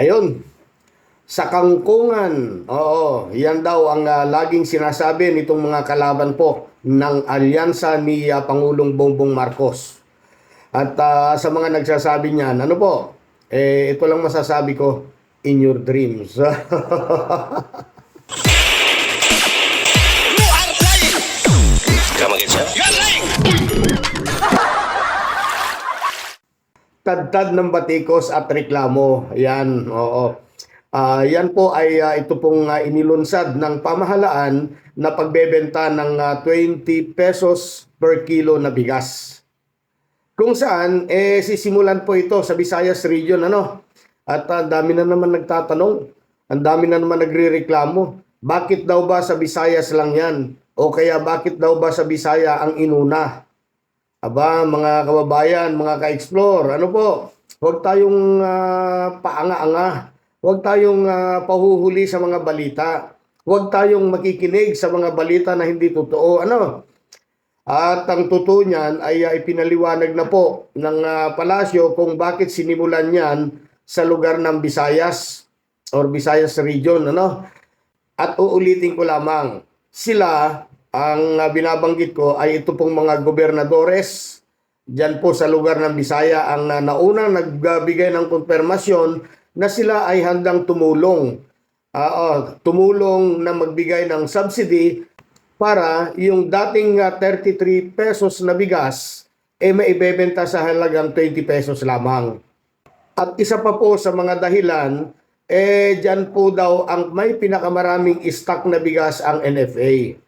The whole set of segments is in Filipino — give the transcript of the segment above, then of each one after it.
Ayun. Sa kangkungan, oo, yan daw ang ah, laging sinasabi nitong mga kalaban po ng alyansa ni ah, Pangulong Bongbong Marcos. At ah, sa mga nagsasabi niyan, ano po, eh, ito lang masasabi ko, in your dreams. Tadtad ng batikos at reklamo. Yan, oo. Ah, yan po ay ah, ito pong ah, inilunsad ng pamahalaan na pagbebenta ng ah, 20 pesos per kilo na bigas. Kung saan, eh, sisimulan po ito sa Visayas region, ano? At ang dami na naman nagtatanong, ang dami na naman nagrereklamo. Bakit daw ba sa Visayas lang yan? O kaya bakit daw ba sa Bisaya ang inuna? Aba, mga kababayan, mga ka-explore, ano po, huwag tayong ah, paanga-anga. Huwag tayong ah, pahuhuli sa mga balita. Huwag tayong makikinig sa mga balita na hindi totoo. Ano? At ang totoo niyan ay ah, ipinaliwanag na po ng ah, palasyo kung bakit sinimulan yan sa lugar ng Visayas or Visayas region. Ano? At uulitin ko lamang, sila, ang ah, binabanggit ko ay ito pong mga gobernadores Diyan po sa lugar ng Bisaya ang uh, naunang nagbigay ng konfirmasyon na sila ay handang tumulong. Ah, oh, tumulong na magbigay ng subsidy para yung dating ah, 33 pesos na bigas eh maibebenta sa halagang 20 pesos lamang. At isa pa po sa mga dahilan, eh dyan po daw ang may pinakamaraming stock na bigas ang NFA.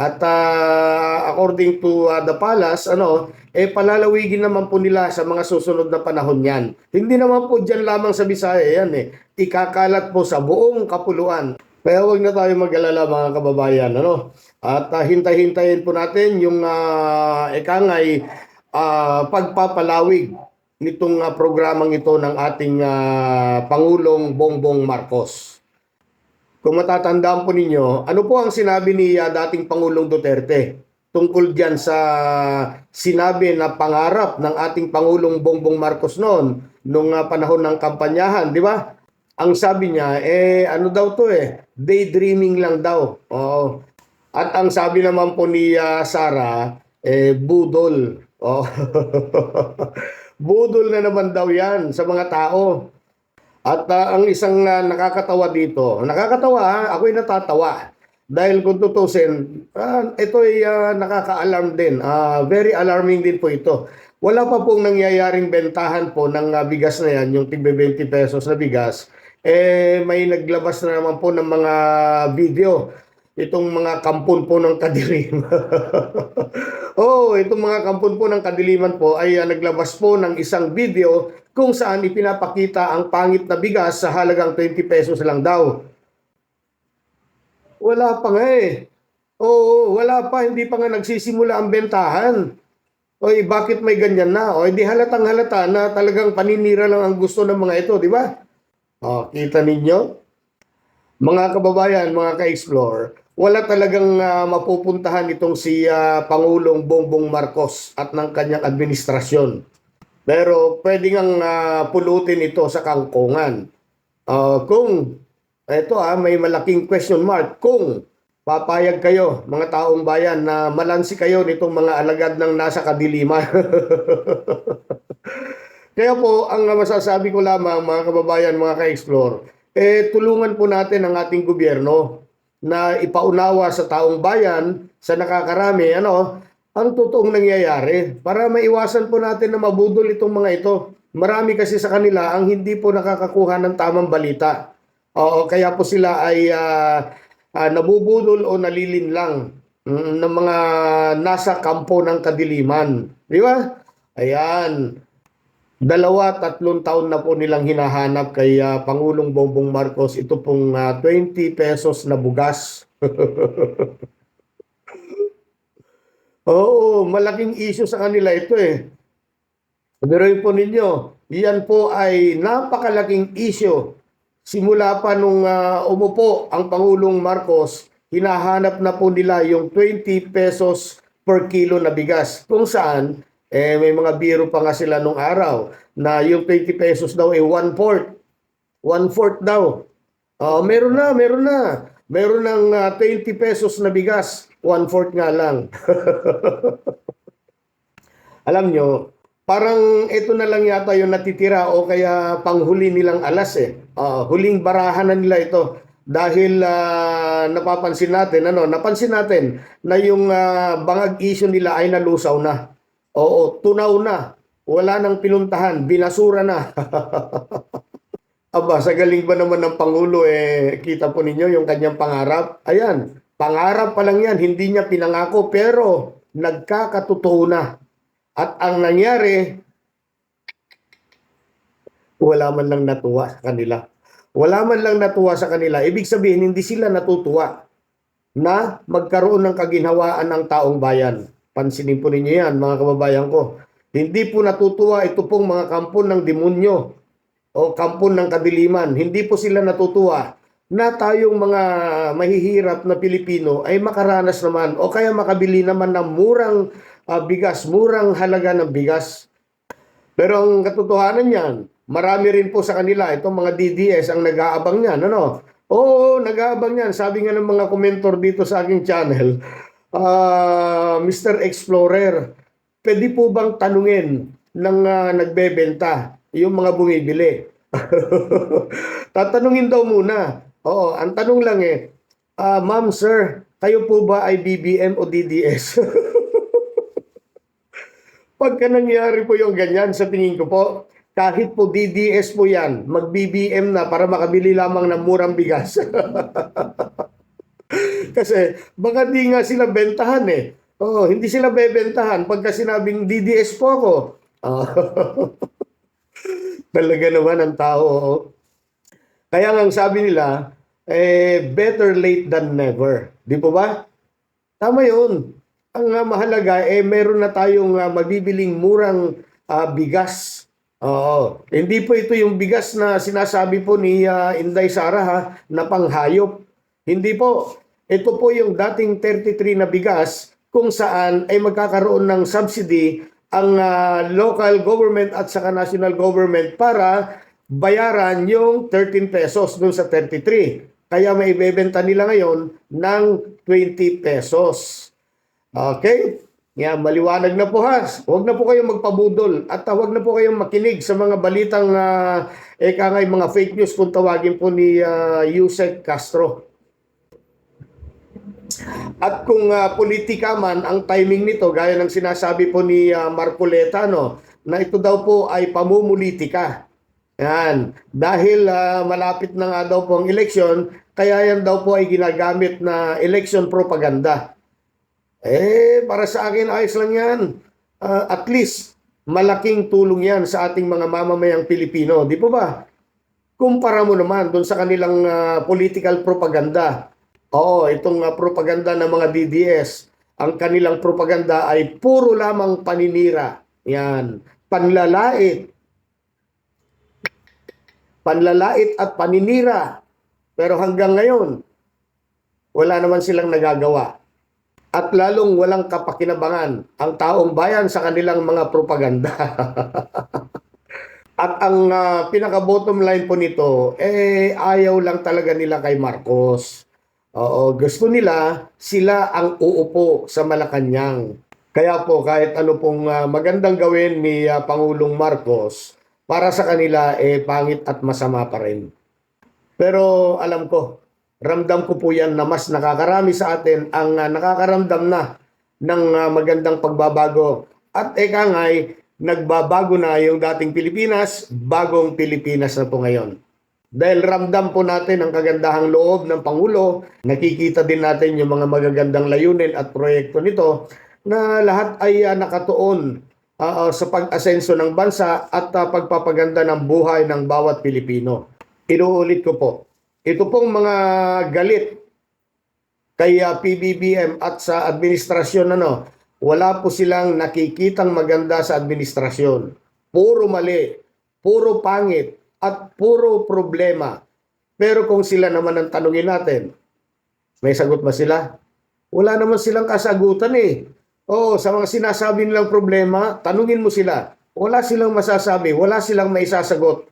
At ah, according to ah, the palace, ano, eh palalawigin naman po nila sa mga susunod na panahon yan. Hindi naman po dyan lamang sa Bisaya yan eh. Ikakalat po sa buong kapuluan. Kaya huwag na tayo mag-alala mga kababayan. Ano? At ah, hintay-hintayin po natin yung uh, ikangay ah, pagpapalawig nitong ah, programang ito ng ating ah, Pangulong Bongbong Marcos. Kung matatandaan po ninyo, ano po ang sinabi ni ah, dating Pangulong Duterte tungkol diyan sa sinabi na pangarap ng ating Pangulong Bongbong Marcos noon nung ah, panahon ng kampanyahan, di ba? Ang sabi niya, eh ano daw to eh, daydreaming lang daw. Oo. At ang sabi naman po ni ah, Sara, eh budol. Oh. budol na naman daw yan sa mga tao. At ah, ang isang ah, nakakatawa dito, nakakatawa ha, ako'y natatawa. Dahil kung tutusin, ah, ito ay ah, nakaka-alarm din. Ah, very alarming din po ito. Wala pa pong nangyayaring bentahan po ng ah, bigas na yan, yung tigbe 20 pesos na bigas. Eh, may naglabas na naman po ng mga video. Itong mga kampon po ng kadilim. oh, itong mga kampon po ng kadiliman po ay ah, naglabas po ng isang video kung saan ipinapakita ang pangit na bigas sa halagang 20 pesos lang daw. Wala pa nga eh. Oo, wala pa. Hindi pa nga nagsisimula ang bentahan. Oy, bakit may ganyan na? O, di halatang halata na talagang paninira lang ang gusto ng mga ito, di ba? O, kita ninyo? Mga kababayan, mga ka-explore, wala talagang ah, mapupuntahan itong si ah, Pangulong Bongbong Marcos at ng kanyang administrasyon. Pero pwede ngang ah, pulutin ito sa kangkungan. Ah, kung ito ah, may malaking question mark kung papayag kayo mga taong bayan na malansi kayo nitong mga alagad ng nasa kadiliman. Kaya po, ang masasabi ko lamang mga kababayan, mga ka-explore, eh tulungan po natin ang ating gobyerno na ipaunawa sa taong bayan, sa nakakarami, ano, ang totoong nangyayari para maiwasan po natin na mabudol itong mga ito. Marami kasi sa kanila ang hindi po nakakakuha ng tamang balita. Oo, kaya po sila ay ah, ah, nabubudol o nalilinlang mm, ng mga nasa kampo ng kadiliman. Di ba? Ayan. Dalawa, tatlong taon na po nilang hinahanap kay ah, Pangulong Bongbong Marcos ito pong ah, 20 pesos na bugas. Oo, malaking issue sa kanila ito eh. Biruin po ninyo, yan po ay napakalaking issue. Simula pa nung ah, umupo ang Pangulong Marcos, hinahanap na po nila yung 20 pesos per kilo na bigas. Kung saan, eh, may mga biro pa nga sila nung araw na yung 20 pesos daw ay one-fourth. One-fourth daw. Oh, meron na, meron na. Meron ng ah, 20 pesos na bigas. One-fourth nga lang. Alam nyo, parang ito na lang yata yung natitira o kaya panghuli nilang alas eh. Ah, huling barahan na nila ito. Dahil ah, napapansin natin, ano, napansin natin na yung ah, bangag issue nila ay nalusaw na. Oo, tunaw na. Wala nang pinuntahan, binasura na. Aba, sa galing ba naman ng Pangulo, eh, kita po ninyo yung kanyang pangarap? Ayan, pangarap pa lang yan, hindi niya pinangako, pero nagkakatotoo na. At ang nangyari, wala man lang natuwa sa kanila. Wala man lang natuwa sa kanila. Ibig sabihin, hindi sila natutuwa na magkaroon ng kaginhawaan ng taong bayan. Pansinin po ninyo yan, mga kababayan ko. Hindi po natutuwa ito pong mga kampon ng demonyo o kampon ng kadiliman. Hindi po sila natutuwa na tayong mga mahihirap na Pilipino ay makaranas naman o kaya makabili naman ng murang ah, bigas, murang halaga ng bigas. Pero ang katotohanan niyan, marami rin po sa kanila, itong mga DDS ang nag-aabang niyan, ano? Oo, nag-aabang niyan. Sabi nga ng mga komentor dito sa aking channel, ah, Mr. Explorer, pwede po bang tanungin ng ah, nagbebenta yung mga bumibili? Tatanungin daw muna. Oo, ang tanong lang eh, ah, ma'am, sir, kayo po ba ay BBM o DDS? Pagka nangyari po yung ganyan, sa tingin ko po, kahit po DDS po yan, mag-BBM na para makabili lamang ng murang bigas. Kasi baka di nga sila bentahan eh. Oo, hindi sila bebentahan pagka sinabing DDS po ako. Ah. Talaga naman ang tao. oo. Kaya nga sabi nila, eh, better late than never. Di po ba? Tama yun. Ang ah, mahalaga, eh, meron na tayong ah, mabibiling murang ah, bigas. Oo. Hindi po ito yung bigas na sinasabi po ni ah, Inday Sara ha, na panghayop. Hindi po. Ito po yung dating 33 na bigas kung saan ay magkakaroon ng subsidy ang ah, local government at saka national government para bayaran yung 13 pesos dun sa 33. Kaya may ibebenta nila ngayon ng 20 pesos. Okay? Yan, maliwanag na po ha. Huwag na po kayong magpabudol at uh, huwag na po kayong makinig sa mga balitang uh, eka nga'y mga fake news kung tawagin po ni uh, Yusek Castro. At kung uh, politika man ang timing nito, gaya ng sinasabi po ni uh, Marcoleta, no, na ito daw po ay pamumulitika. Yan. Dahil ah, malapit na nga daw po ang eleksyon, kaya yan daw po ay ginagamit na election propaganda. Eh, para sa akin, ayos lang yan. Ah, at least, malaking tulong yan sa ating mga mamamayang Pilipino. Di po ba? Kumpara mo naman doon sa kanilang ah, political propaganda. Oo, itong ah, propaganda ng mga DDS, ang kanilang propaganda ay puro lamang paninira. Yan. Panlalait, panlalait at paninira. Pero hanggang ngayon, wala naman silang nagagawa. At lalong walang kapakinabangan ang taong bayan sa kanilang mga propaganda. at ang ah, pinaka-bottom line po nito, eh ayaw lang talaga nila kay Marcos. Oo, gusto nila sila ang uupo sa Malacanang. Kaya po kahit ano pong ah, magandang gawin ni ah, Pangulong Marcos, para sa kanila eh pangit at masama pa rin. Pero alam ko, ramdam ko po yan na mas nakakarami sa atin ang ah, nakakaramdam na ng ah, magandang pagbabago. At eka nga'y nagbabago na yung dating Pilipinas, bagong Pilipinas na po ngayon. Dahil ramdam po natin ang kagandahang loob ng Pangulo, nakikita din natin yung mga magagandang layunin at proyekto nito na lahat ay ah, nakatuon ah, sa pag-asenso ng bansa at ah, pagpapaganda ng buhay ng bawat Pilipino. Inuulit ko po, ito pong mga galit kay ah, PBBM at sa administrasyon ano, wala po silang nakikitang maganda sa administrasyon. Puro mali, puro pangit, at puro problema. Pero kung sila naman ang tanungin natin, may sagot ba sila? Wala naman silang kasagutan eh. Oo, sa mga sinasabi nilang problema, tanungin mo sila. Wala silang masasabi, wala silang maisasagot.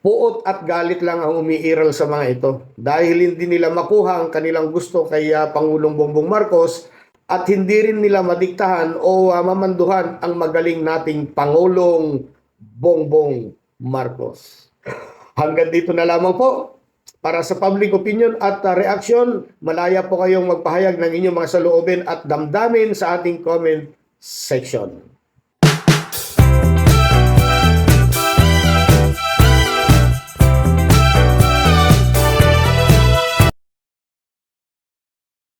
puot at galit lang ang umiiral sa mga ito dahil hindi nila makuha ang kanilang gusto kay ah, Pangulong Bongbong Marcos at hindi rin nila madiktahan o ah, mamanduhan ang magaling nating Pangulong Bongbong Marcos. Hanggang dito na lamang po. Para sa public opinion at uh, reaction, malaya po kayong magpahayag ng inyong mga saloobin at damdamin sa ating comment section.